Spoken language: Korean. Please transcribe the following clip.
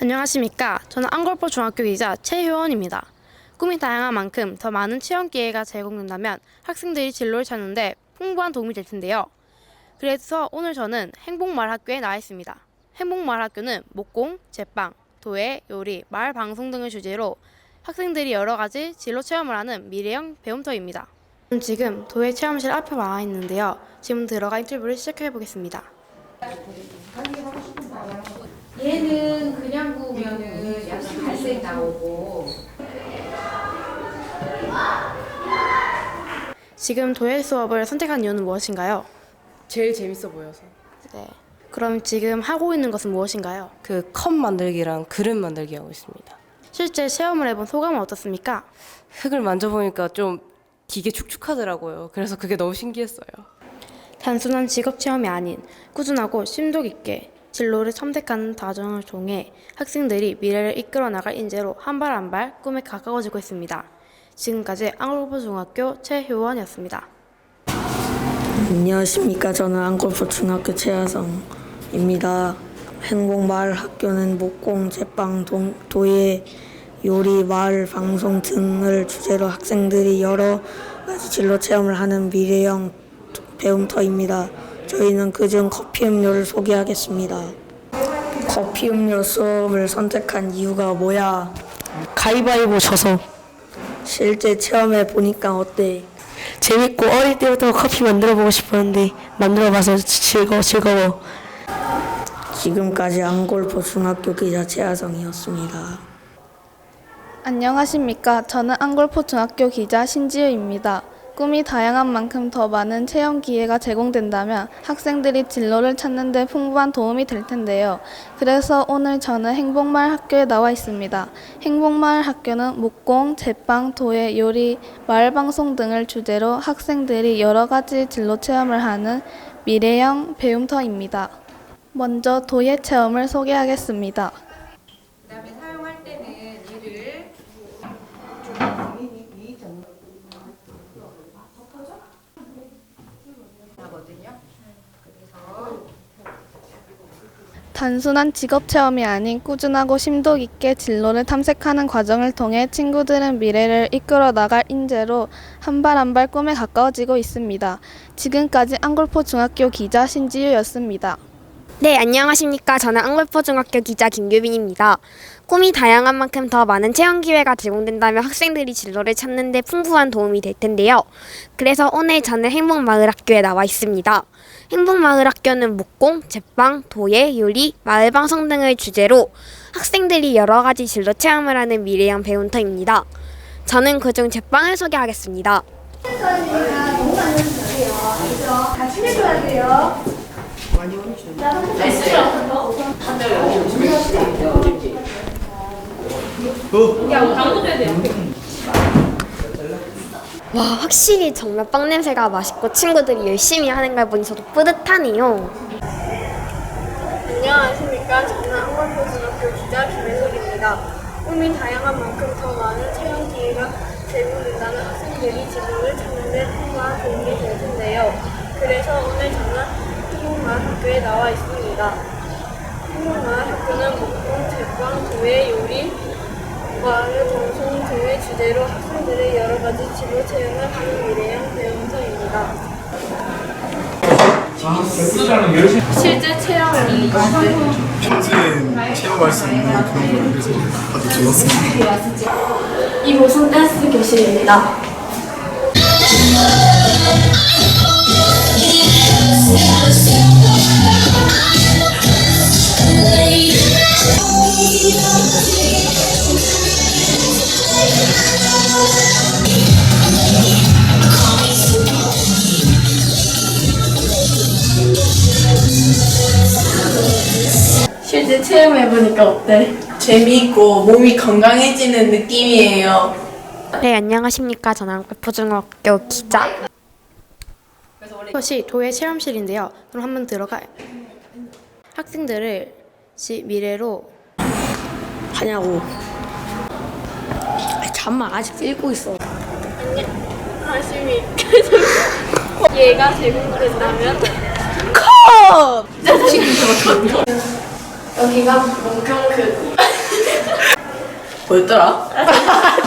안녕하십니까. 저는 안골포 중학교 기자 최효원입니다. 꿈이 다양한 만큼 더 많은 체험 기회가 제공된다면 학생들이 진로를 찾는데 풍부한 도움이 될 텐데요. 그래서 오늘 저는 행복마을 학교에 나와 있습니다. 행복마을 학교는 목공, 제빵, 도예, 요리, 마을 방송 등을 주제로 학생들이 여러 가지 진로 체험을 하는 미래형 배움터입니다. 지금 도예 체험실 앞에 와 있는데요. 지금 들어가 인터뷰를 시작해 보겠습니다. 얘는 구우면은 약간 갈색 나오고 지금 도예 수업을 선택한 이유는 무엇인가요? 제일 재밌어 보여서 네. 그럼 지금 하고 있는 것은 무엇인가요? 그 컵 만들기랑 그릇 만들기 하고 있습니다. 실제 체험을 해본 소감은 어떻습니까? 흙을 만져보니까 좀 되게 축축하더라고요. 그래서 그게 너무 신기했어요. 단순한 직업 체험이 아닌 꾸준하고 심도 깊게 진로를 탐색하는 과정을 통해 학생들이 미래를 이끌어 나갈 인재로 한 발 한 발 꿈에 가까워지고 있습니다. 지금까지 앙골포 중학교 최효원이었습니다. 안녕하십니까. 저는 안골포 중학교 최하성입니다. 행복마을 학교는 목공, 제빵, 동, 도예, 요리, 마을 방송 등을 주제로 학생들이 여러 가지 진로 체험을 하는 미래형 배움터입니다. 저희는 그중 커피 음료를 소개하겠습니다. 커피 음료 수업을 선택한 이유가 뭐야? 가위바위보 져서 실제 체험해 보니까 어때? 재밌고 어릴 때부터 커피 만들어 보고 싶었는데 만들어 봐서 즐거워 즐거워 지금까지 안골포 중학교 기자 최하성이었습니다. 안녕하십니까. 저는 안골포 중학교 기자 신지우입니다. 꿈이 다양한 만큼 더 많은 체험 기회가 제공된다면 학생들이 진로를 찾는 데 풍부한 도움이 될 텐데요. 그래서 오늘 저는 행복마을 학교에 나와 있습니다. 행복마을 학교는 목공, 제빵, 도예, 요리, 마을 방송 등을 주제로 학생들이 여러 가지 진로 체험을 하는 미래형 배움터입니다. 먼저 도예 체험을 소개하겠습니다. 그다음에 사용할 때는 이를 하거든요. 그래서 단순한 직업 체험이 아닌 꾸준하고 심도 깊게 진로를 탐색하는 과정을 통해 친구들은 미래를 이끌어 나갈 인재로 한발 한 발 꿈에 가까워지고 있습니다. 지금까지 안골포 중학교 기자 신지유였습니다. 네, 안녕하십니까. 저는 안골포 중학교 기자 김규빈입니다. 꿈이 다양한 만큼 더 많은 체험 기회가 제공된다면 학생들이 진로를 찾는 데 풍부한 도움이 될 텐데요. 그래서 오늘 저는 행복마을학교에 나와 있습니다. 행복마을학교는 목공, 제빵, 도예, 요리, 마을방송 등을 주제로 학생들이 여러 가지 진로 체험을 하는 미래형 배움터입니다. 저는 그중 제빵을 소개하겠습니다. 와, 확실히 정말 빵 냄새가 맛있고 친구들이 열심히 하는 걸 보니 저도 뿌듯하네요. 안녕하십니까. 저는 안골포 중학교 기자 김혜솔입니다. 꿈이 다양한 만큼 더 많은 체험 기회가 제공된다는 학생들이 진로를 찾는 데 풍부한 도움이 될 텐데요. 그래서 오늘 저는 행복마을 학교에 나와 있습니다. 행복마을 학교는 목공, 제빵, 도예, 요리, 마을 방송 등의 주제로 학생들의 여러 가지 진로 체험을 하는 미래형 배움터입니다. 실제 체험을 평소에 체험할 수 있는 그런 걸 그래서 아주 좋았습니다. 이곳은 댄스 교실입니다. 실제 체험해보니까 어때? 재미있고 몸이 건강해지는 느낌이에요. 네, 안녕하십니까. 저는 안골포 중학교 기자 이것이 도예 체험실인데요. 그럼 한번 들어가 학생들을 시 미래로 하냐고. 아, 잠만 아직 읽고 있어. 관심이 얘가 제공된다면 어! 어 여기가 문평교 뭐였더라?